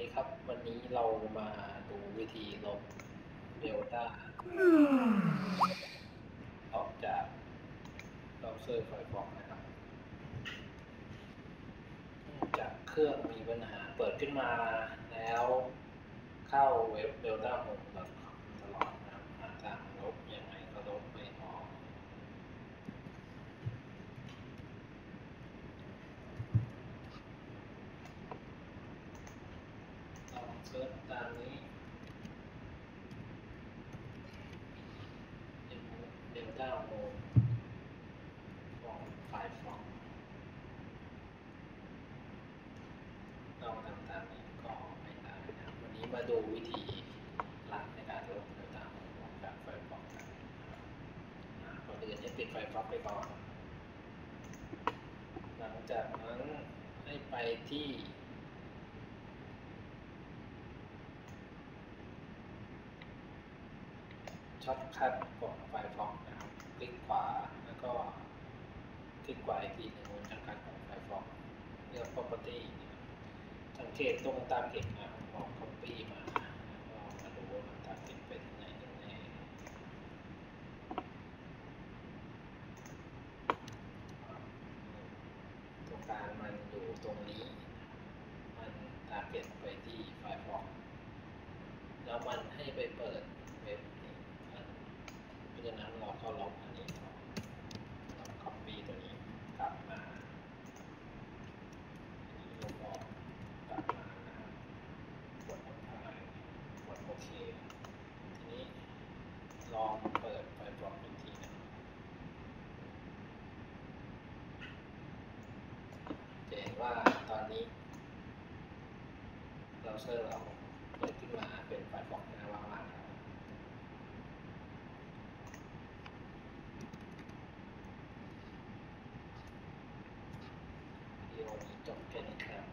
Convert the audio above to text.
ดีครับ วันนี้เรามาดูวิธีลบเดลต้าออกจากเบราว์เซอร์ไฟล์บอกนะครับจากเครื่องมีปัญหาเปิดขึ้นมาแล้วเข้าเว็บ deltahome.com ลอดนะครับหาทางลบยังไงก็ลบไม่ออก ลอง เซิร์ชตามนี้เดลต้าโฮมของไฟฟองลองทำตามนี้ก็ไม่ได้นะครับวันนี้มาดูวิธีหลักในการลบเดลต้าโฮมออกจากไฟฟองกันอ่าก่อนอื่นจะปิดไฟฟองไปก่อน หลังจากนั้นให้ไปที่ ช็อตคัทของไฟฟอกนะครับ คลิกขวาแล้วก็คลิกขวาอีกทีหนึ่งบนช็อตคัทของไฟฟอกเลือก property นะครับสังเกตตรงตามเก็บนะครับลอง copy มาแล้วก็มาดูว่ามันตามเก็บไปที่ไหนกันแน่ตรงกลางมันอยู่ตรงนี้ มันตามเก็บไปที่ไฟฟอกแล้วมันให้ไปเปิด องเปิดเปิดอมทีนะเห็นว่าตอนนี้เราเซอร์เราเปิดขึ้นมาเป็นไฟฟอกนะวางๆครับที่เราจบแค่นี้ครับ